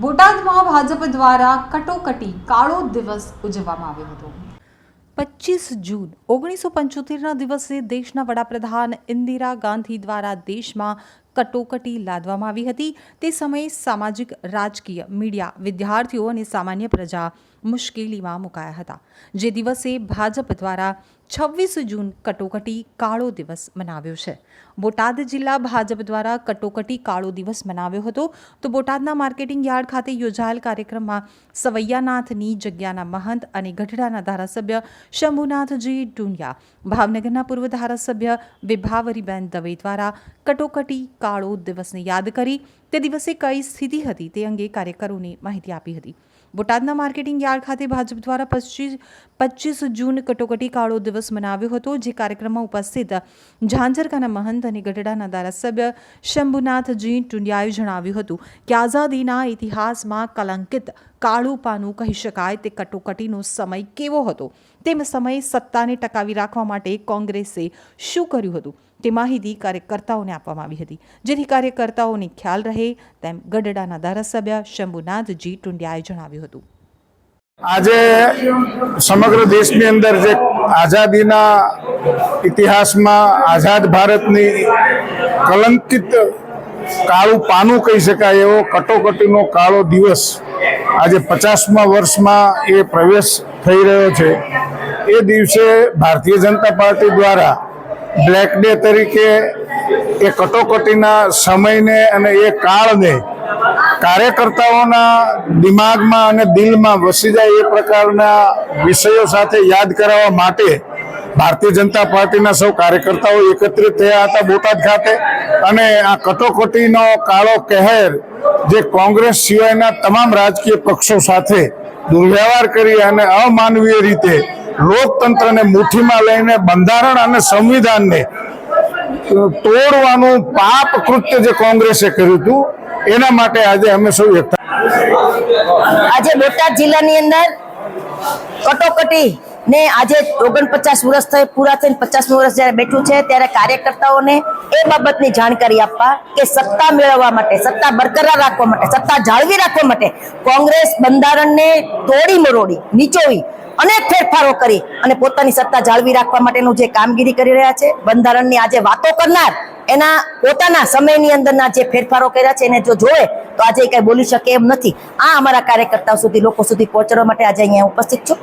બોટાદમાં ભાજપ દ્વારા કટોકટી કાળો દિવસ ઉજવવામાં આવ્યો હતો. પચીસ જૂન, ઓગણીસો પંચોતેરના દિવસે દેશના વડાપ્રધાન ઇન્દિરા ગાંધી દ્વારા દેશમાં કટોકટી લાદવામાં આવી હતી. તે સમયે સામાજિક, રાજકીય, મીડિયા, વિદ્યાર્થીઓ અને સામાન્ય પ્રજા મુશ્કેલીમાં મુકાયા હતા. જે દિવસે ભાજપ દ્વારા છવ્વીસ જૂન કટોકટી કાળો દિવસ મનાવ્યો છે. બોટાદ જિલ્લા ભાજપ દ્વારા કટોકટી કાળો દિવસ મનાવ્યો હતો. તો બોટાદના માર્કેટિંગ યાર્ડ ખાતે યોજાયેલ કાર્યક્રમમાં સવૈયાનાથની જગ્યાના મહંત અને ગઢડાના ધારાસભ્ય શંભુનાથજી ટુંડિયા ભાવનગરના પૂર્વ ધારાસભ્ય વિભાવરીબેન દવે દ્વારા કટોકટી કાળો દિવસને યાદ કરી તે દિવસે કઈ સ્થિતિ હતી તે અંગે કાર્યકરોને માહિતી આપી હતી. બોટાદના માર્કેટિંગ યાર્ડ ખાતે ભાજપ દ્વારા પચીસ પચીસ જૂન કટોકટી કાળો દિવસ મનાવ્યો હતો, જે કાર્યક્રમમાં ઉપસ્થિત ઝાંઝરકાના મહંત અને ગઢડાના ધારાસભ્ય શંભુનાથજી ટુંડિયાએ જણાવ્યું હતું કે આઝાદીના ઇતિહાસમાં કલંકિત કાળું પાનું કહી શકાય તે કટોકટીનો સમય કેવો હતો? તેમ સમયે સત્તાને ટકાવી રાખવા માટે કોંગ્રેસે શું કર્યું હતું? તે માહિતી કાર્યકર્તાઓને આપવામાં આવી હતી. જેથી કાર્યકર્તાઓને ખ્યાલ રહે તેમ ગઢડાના ધારાસભ્ય શંભુનાથજી ટુંડિયાએ જણાવ્યું હતું. આજે સમગ્ર દેશની અંદર જે આઝાદીના ઇતિહાસમાં આઝાદ ભારતની કલંકિત કાળું પાનું કહી શકાય એવો કટોકટીનો કાળો દિવસ આજે પચાસમા વર્ષમાં એ પ્રવેશ થઈ રહ્યો છે. એ દિવસે ભારતીય જનતા પાર્ટી દ્વારા બ્લેક ડે તરીકે એ કટોકટીના સમયને અને એ કાળને કાર્યકર્તાઓના દિમાગમાં અને દિલમાં વસી જાય એ પ્રકારના વિષયો સાથે યાદ કરાવવા માટે ભારતીય જનતા પાર્ટીના સૌ કાર્યકર્તાઓ એકત્રિત થયા હતા બોટાદ ખાતે. અને આ કટોકટીનો કાળો કહેર જે કોંગ્રેસ સિવાયના તમામ રાજકીય પક્ષો સાથે દુર્વ્યવહાર કરી અને અમાનવીય રીતે લોકતંત્રને મુઠ્ઠીમાં લઈને બંધારણ અને સંવિધાનને તોડવાનું પાપ કૃત્ય જે કોંગ્રેસે કર્યું હતું, એના માટે આજે અમે સૌ આજે બોટાદ જિલ્લાની અંદર કટોકટી ને આજે ઓગણપચાસ વર્ષ થઈ, પૂરા થઈને પચાસ વર્ષ જ્યારે બેઠું છે, ત્યારે કાર્યકર્તાઓને એ બાબતની જાણકારી આપવા કે સત્તા મેળવવા માટે, સત્તા બરકરાર રાખવા માટે, સત્તા જાળવી રાખવા માટે કોંગ્રેસ બંધારણને તોડી મરોડી, નીચોવી અનેક ફેરફારો કરી અને પોતાની સત્તા જાળવી રાખવા માટેનું જે કામગીરી કરી રહ્યા છે, બંધારણની આજે વાતો કરનાર, એના પોતાના સમયની અંદરના જે ફેરફારો કર્યા છે, એને જો જોવે, તો આજે કંઈ બોલી શકે એમ નથી. આ અમારા કાર્યકર્તાઓ સુધી, લોકો સુધી પહોંચવા માટે આજે અહીંયા ઉપસ્થિત છું.